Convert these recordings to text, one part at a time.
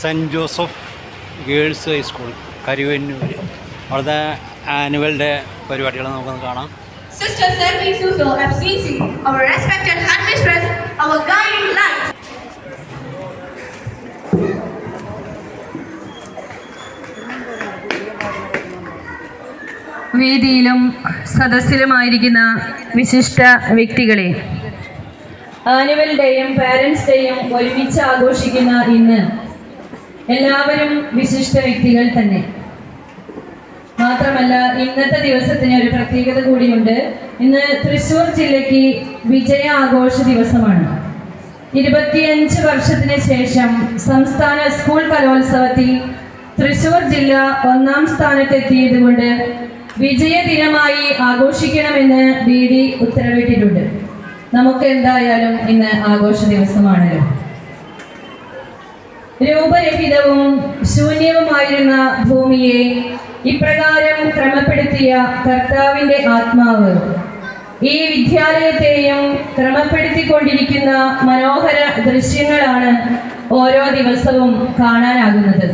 Saint Joseph girls high school Karuvannur അവിടുത്തെ annual day പരിപാടികൾ നമുക്കൊന്ന് കാണാം. Sister Selvi Suso, FCC, our respected headmistress, our guiding light. വേദിയിലും സദസ്സിലുമായിരിക്കുന്ന വിശിഷ്ട വ്യക്തികളെ ആനുവൽ ഡേയും പാരൻസ് ഡേയും ഒരുമിച്ച് ആഘോഷിക്കുന്ന ഇന്ന് എല്ലാവരും വിശിഷ്ട വ്യക്തികൾ തന്നെ. മാത്രമല്ല ഇന്നത്തെ ദിവസത്തിന് ഒരു പ്രത്യേകത കൂടിയുണ്ട്. ഇന്ന് തൃശൂർ ജില്ലയ്ക്ക് വിജയ ആഘോഷ ദിവസമാണ്. ഇരുപത്തിയഞ്ച് വർഷത്തിന് ശേഷം സംസ്ഥാന സ്കൂൾ കലോത്സവത്തിൽ തൃശൂർ ജില്ല ഒന്നാം സ്ഥാനത്തെത്തിയത് കൊണ്ട് വിജയ ദിനമായി ആഘോഷിക്കണമെന്ന് ഡി ഡി ഉത്തരവിട്ടിട്ടുണ്ട്. നമുക്ക് എന്തായാലും ഇന്ന് ആഘോഷ ദിവസമാണല്ലോ. രൂപരഹിതവും ശൂന്യവുമായിരുന്ന ഭൂമിയെ ഇപ്രകാരം ക്രമപ്പെടുത്തിയ കർത്താവിന്റെ ആത്മാവ്. ഈ വിദ്യാലയത്തെയും ക്രമപ്പെടുത്തിക്കൊണ്ടിരിക്കുന്ന മനോഹര ദൃശ്യങ്ങളാണ് ഓരോ ദിവസവും കാണാനാകുന്നത്.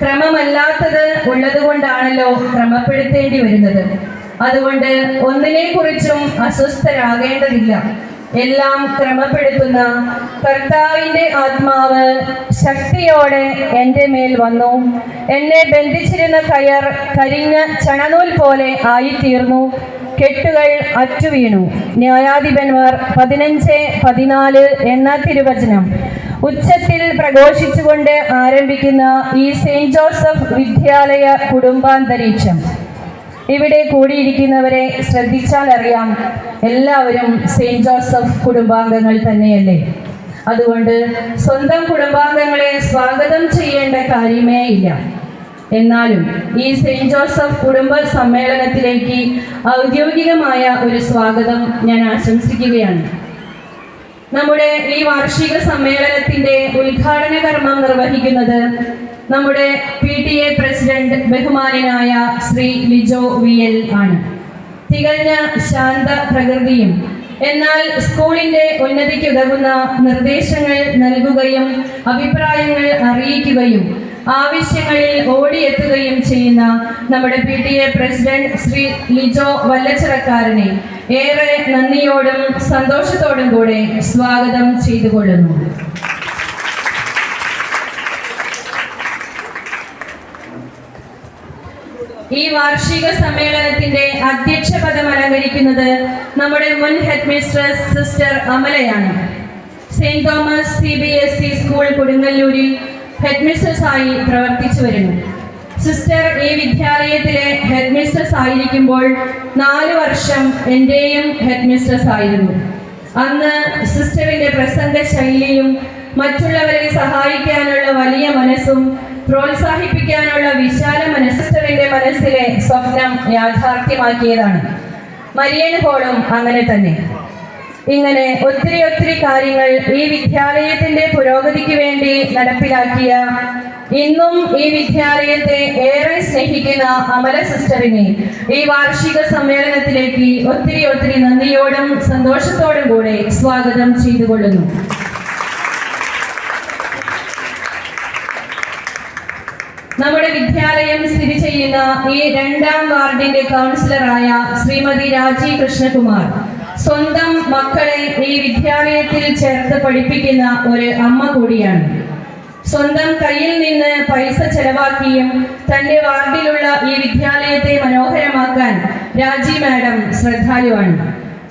ക്രമമല്ലാത്തത് ഉള്ളതുകൊണ്ടാണല്ലോ ക്രമപ്പെടുത്തേണ്ടി വരുന്നത്. അതുകൊണ്ട് ഒന്നിനെ കുറിച്ചും അസ്വസ്ഥരാകേണ്ടതില്ല. എല്ലാം ക്രമപ്പെടുത്തുന്ന കർത്താവിന്റെ ആത്മാവ് ശക്തിയോടെ എന്റെ മേൽ വന്നു. എന്നെ ബന്ധിച്ചിരുന്ന കയർ കരിഞ്ഞ ചണനൂൽ പോലെ ആയിത്തീർന്നു. കെട്ടുകൾ അറ്റുവീണു. ന്യായാധിപന്മാർ പതിനഞ്ച് പതിനാല് എന്ന തിരുവചനം. ഉച്ചത്തിൽ പ്രഘോഷിച്ചുകൊണ്ട് ആരംഭിക്കുന്ന ഈ സെയിന്റ് ജോസഫ് വിദ്യാലയ കുടുംബാന്തരീക്ഷം. ഇവിടെ കൂടിയിരിക്കുന്നവരെ ശ്രദ്ധിച്ചാൽ അറിയാം എല്ലാവരും സെയിന്റ് ജോസഫ് കുടുംബാംഗങ്ങൾ തന്നെയല്ലേ. അതുകൊണ്ട് സ്വന്തം കുടുംബാംഗങ്ങളെ സ്വാഗതം ചെയ്യേണ്ട കാര്യമേ ഇല്ല. എന്നാലും ഈ സെയിന്റ് ജോസഫ് കുടുംബ സമ്മേളനത്തിലേക്ക് ഔദ്യോഗികമായ ഒരു സ്വാഗതം ഞാൻ ആശംസിക്കുകയാണ്. നമ്മുടെ ഈ വാർഷിക സമ്മേളനത്തിന്റെ ഉദ്ഘാടന കർമ്മം നിർവഹിക്കുന്നത് നമ്മുടെ പി ടി എ പ്രസിഡന്റ് ബഹുമാനായ ശ്രീ ലിജോ വി എൽ ആണ്. തികഞ്ഞ ശാന്ത പ്രകൃതിയും എന്നാൽ സ്കൂളിന്റെ ഉന്നതിക്കുതകുന്ന നിർദ്ദേശങ്ങൾ നൽകുകയും അഭിപ്രായങ്ങൾ അറിയിക്കുകയും ആവശ്യങ്ങളിൽ ഓടിയെത്തുകയും ചെയ്യുന്ന നമ്മുടെ P T A president Shri Lijo വല്ലച്ചിറക്കാരനെ ഏറെ നന്ദിയോടും സന്തോഷത്തോടും കൂടെ സ്വാഗതം ചെയ്തുകൊള്ളുന്നു. ഈ വാർഷിക സമ്മേളനത്തിന്റെ അധ്യക്ഷ പദം അലങ്കരിക്കുന്നത് നമ്മുടെ മുൻ head mistress sister അമലയാണ്. Saint Thomas C B S E school കൊടുങ്ങല്ലൂരിൽ ഹെഡ് മിസ്ട്രസ് ആയി പ്രവർത്തിച്ചു വരുന്നു. സിസ്റ്റർ ഈ വിദ്യാലയത്തിലെ ഹെഡ് മിസ്ട്രസ് ആയിരിക്കുമ്പോൾ നാല് വർഷം എന്റെയും ഹെഡ് മിസ്ട്രസ് ആയിരുന്നു. അന്ന് സിസ്റ്ററിന്റെ പ്രസംഗ ശൈലിയും മറ്റുള്ളവരെ സഹായിക്കാനുള്ള വലിയ മനസ്സും പ്രോത്സാഹിപ്പിക്കാനുള്ള വിശാല മനസ്സിന്റെ മനസ്സിലെ സ്വപ്നം യാഥാർത്ഥ്യമാക്കിയതാണ്. മരിയൻ പോളും അങ്ങനെ തന്നെ. ഇങ്ങനെ ഒത്തിരി ഒത്തിരി കാര്യങ്ങൾ ഈ വിദ്യാലയത്തിന്റെ പുരോഗതിക്ക് വേണ്ടി നടപ്പിലാക്കിയ ഇന്നും ഈ വിദ്യാലയത്തെ ഏറെ സ്നേഹിക്കുന്ന അമല സിസ്റ്ററിനെ ഈ വാർഷിക സമ്മേളനത്തിലേക്ക് ഒത്തിരി ഒത്തിരി നന്ദിയോടും സന്തോഷത്തോടും കൂടെ സ്വാഗതം ചെയ്തുകൊള്ളുന്നു. നമ്മുടെ വിദ്യാലയം സ്ഥിതി ചെയ്യുന്ന ഈ രണ്ടാം വാർഡിന്റെ കൗൺസിലറായ ശ്രീമതി രാജി കൃഷ്ണകുമാർ. സ്വന്തം മക്കളെ ഈ വിദ്യാലയത്തിൽ ചേർത്ത് പഠിപ്പിക്കുന്ന ഒരു അമ്മ കൂടിയാണ്. സ്വന്തം കയ്യിൽ നിന്ന് പൈസ ചെലവാക്കിയും തന്റെ വാർഡിലുള്ള ഈ വിദ്യാലയത്തെ മനോഹരമാക്കാൻ രാജി മാഡം ശ്രദ്ധാലുവാണ്.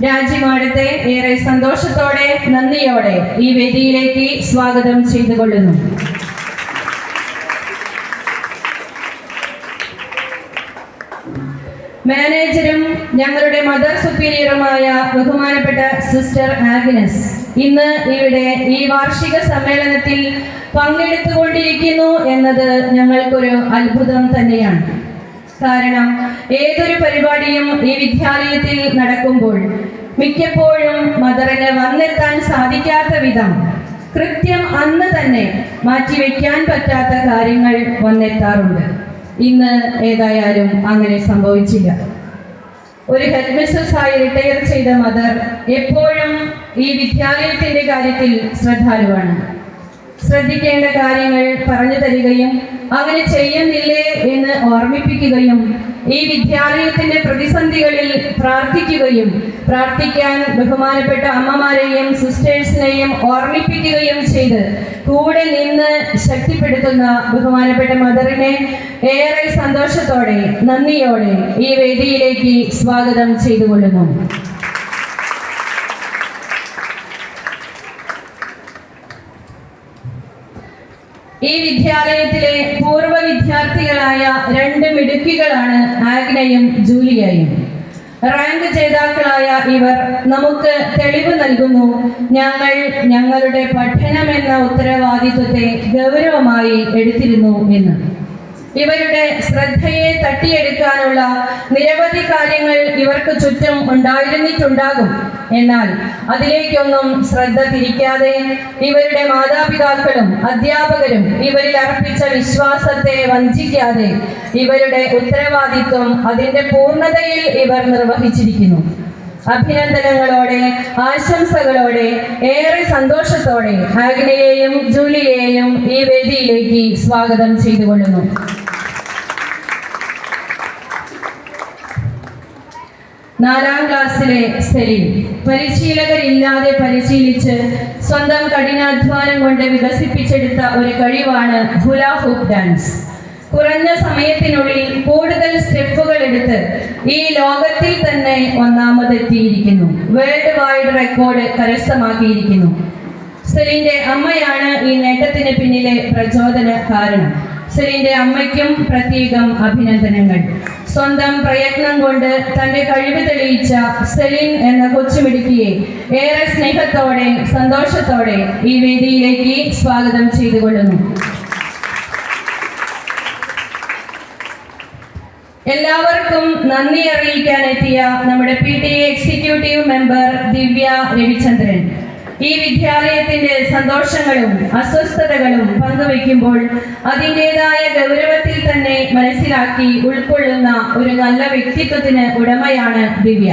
രാജി മാഡത്തെ ഏറെ സന്തോഷത്തോടെ നന്ദിയോടെ ഈ വേദിയിലേക്ക് സ്വാഗതം ചെയ്തുകൊള്ളുന്നു. മാനേജരും ഞങ്ങളുടെ മദർ സുപ്പീരിയറുമായ ബഹുമാനപ്പെട്ട സിസ്റ്റർ ആഗ്നസ് ഇന്ന് ഇവിടെ ഈ വാർഷിക സമ്മേളനത്തിൽ പങ്കെടുത്തുകൊണ്ടിരിക്കുന്നു എന്നത് ഞങ്ങൾക്കൊരു അത്ഭുതം തന്നെയാണ്. കാരണം ഏതൊരു പരിപാടിയും ഈ വിദ്യാലയത്തിൽ നടക്കുമ്പോൾ മിക്കപ്പോഴും മദറിന് വന്നെത്താൻ സാധിക്കാത്ത വിധം കൃത്യം അന്ന് തന്നെ മാറ്റിവെക്കാൻ പറ്റാത്ത കാര്യങ്ങൾ വന്നെത്താറുണ്ട്. ഇന്ന് ഏതായാലും അങ്ങനെ സംഭവിച്ചില്ല. ഒരു ഹെഡ് മിസ്സസ് ആയി റിട്ടയർ ചെയ്ത മദർ എപ്പോഴും ഈ വിദ്യാലയത്തിന്റെ കാര്യത്തിൽ ശ്രദ്ധാലുവാണ്. ശ്രദ്ധിക്കേണ്ട കാര്യങ്ങൾ പറഞ്ഞു തരികയും അങ്ങനെ ചെയ്യുന്നില്ലേ? എന്ന് ഓർമ്മിപ്പിക്കുകയും ഈ വിദ്യാലയത്തിന്റെ പ്രതിസന്ധികളിൽ പ്രാർത്ഥിക്കുകയും പ്രാർത്ഥിക്കാൻ ബഹുമാനപ്പെട്ട അമ്മമാരെയും സിസ്റ്റേഴ്സിനെയും ഓർമ്മിപ്പിക്കുകയും ചെയ്ത് കൂടെ നിന്ന് ശക്തിപ്പെടുത്തുന്ന ബഹുമാനപ്പെട്ട മദറിനെ ഏറെ സന്തോഷത്തോടെ നന്ദിയോടെ ഈ വേദിയിലേക്ക് സ്വാഗതം ചെയ്തുകൊള്ളുന്നു. ഈ വിദ്യാലയത്തിലെ പൂർവ വിദ്യാർത്ഥികളായ രണ്ട് മിടുക്കികളാണ് ആഗ്നയും ജൂലിയയും. റാങ്ക് ജേതാക്കളായ ഇവർ നമുക്ക് തെളിവ് നൽകുന്നു. ഞങ്ങൾ ഞങ്ങളുടെ പഠനം എന്ന ഉത്തരവാദിത്വത്തെ ഗൗരവമായി എടുത്തിരുന്നു എന്ന്. ഇവരുടെ ശ്രദ്ധയെ തട്ടിയെടുക്കാനുള്ള നിരവധി കാര്യങ്ങൾ ഇവർക്ക് ചുറ്റും ഉണ്ടായിരുന്നിട്ടുണ്ടാകും. എന്നാൽ അതിലേക്കൊന്നും ശ്രദ്ധ തിരിക്കാതെ ഇവരുടെ മാതാപിതാക്കളും അധ്യാപകരും ഇവരിൽ അർപ്പിച്ച വിശ്വാസത്തെ വഞ്ചിക്കാതെ ഇവരുടെ ഉത്തരവാദിത്വം അതിന്റെ പൂർണതയിൽ ഇവർ നിർവഹിച്ചിരിക്കുന്നു. അഭിനന്ദനങ്ങളോടെ ആശംസകളോടെ ഏറെ സന്തോഷത്തോടെ ആഗ്നയെയും ജൂലിയെയും ഈ വേദിയിലേക്ക് സ്വാഗതം ചെയ്തുകൊള്ളുന്നു. നാലാം ക്ലാസ്സിലെ സെലിൻ. പരിശീലകരില്ലാതെ പരിശീലിച്ച് സ്വന്തം കഠിനാധ്വാനം കൊണ്ട് വികസിപ്പിച്ചെടുത്ത ഒരു കഴിവാണ് ഹുല ഡാൻസ്. കുറഞ്ഞ സമയത്തിനുള്ളിൽ കൂടുതൽ സ്റ്റെപ്പുകൾ എടുത്ത് ഈ ലോകത്തിൽ തന്നെ ഒന്നാമതെത്തിയിരിക്കുന്നു. വേൾഡ് വൈഡ് റെക്കോർഡ് കരസ്ഥമാക്കിയിരിക്കുന്നു. സെലിന്റെ അമ്മയാണ് ഈ നേട്ടത്തിന് പിന്നിലെ പ്രചോദന കാരണം. സെലിന്റെ അമ്മയ്ക്കും പ്രത്യേകം അഭിനന്ദനങ്ങൾ. സ്വന്തം പ്രയത്നം കൊണ്ട് തന്റെ കഴിവ് തെളിയിച്ച സെലിൻ എന്ന കൊച്ചുമിടുക്കിയെ ഏറെ സ്നേഹത്തോടെ സന്തോഷത്തോടെ ഈ വേദിയിലേക്ക് സ്വാഗതം ചെയ്തുകൊള്ളുന്നു. എല്ലാവർക്കും നന്ദി അറിയിക്കാൻ എത്തിയ നമ്മുടെ P T A executive member Divya Ravichandran. ഈ വിദ്യാലയത്തിന്റെ സന്തോഷങ്ങളും അസ്വസ്ഥതകളും പങ്കുവെക്കുമ്പോൾ അതിന്റെതായ ഗൗരവത്തിൽ തന്നെ മനസ്സിലാക്കി ഉൾക്കൊള്ളുന്ന ഒരു നല്ല വ്യക്തിത്വത്തിന് ഉടമയാണ് ദിവ്യ.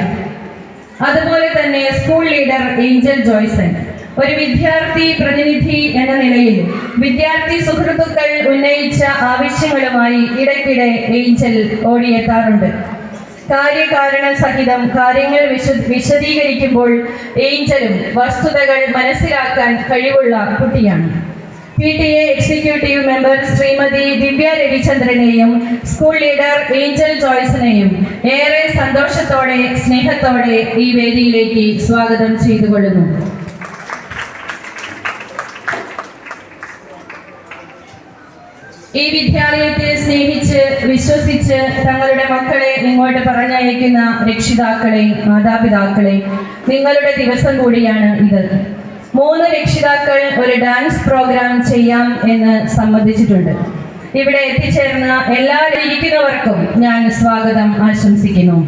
അതുപോലെ തന്നെ സ്കൂൾ ലീഡർ ഏഞ്ചൽ ജോയ്സൺ. ഒരു വിദ്യാർത്ഥി പ്രതിനിധി എന്ന നിലയിൽ വിദ്യാർത്ഥി സുഹൃത്തുക്കൾ ഉന്നയിച്ച ആവശ്യങ്ങളുമായി ഇടയ്ക്കിടെ ഏഞ്ചൽ ഓടിയെത്താറുണ്ട്. കാര്യകാരണ സഹിതം കാര്യങ്ങൾ വിശ വിശദീകരിക്കുമ്പോൾ ഏഞ്ചലും വസ്തുതകൾ മനസ്സിലാക്കാൻ കഴിവുള്ള കുട്ടിയാണ്. P T A executive member Shrimati Divya രവിചന്ദ്രനെയും school leader Angel ജോയ്സിനെയും ഏറെ സന്തോഷത്തോടെ സ്നേഹത്തോടെ ഈ വേദിയിലേക്ക് സ്വാഗതം ചെയ്തുകൊള്ളുന്നു. ഈ വിദ്യാലയത്തെ സ്നേഹിച്ച് വിശ്വസിച്ച് തങ്ങളുടെ മക്കളെ ഇങ്ങോട്ട് പറഞ്ഞയക്കുന്ന രക്ഷിതാക്കളെ മാതാപിതാക്കളെ നിങ്ങളുടെ ദിവസം കൂടിയാണ് ഇത്. മൂന്ന് രക്ഷിതാക്കൾ ഒരു ഡാൻസ് പ്രോഗ്രാം ചെയ്യാം എന്ന് സമ്മതിച്ചിട്ടുണ്ട്. ഇവിടെ എത്തിച്ചേർന്ന എല്ലാ ഇരിക്കുന്നവർക്കും ഞാൻ സ്വാഗതം ആശംസിക്കുന്നു.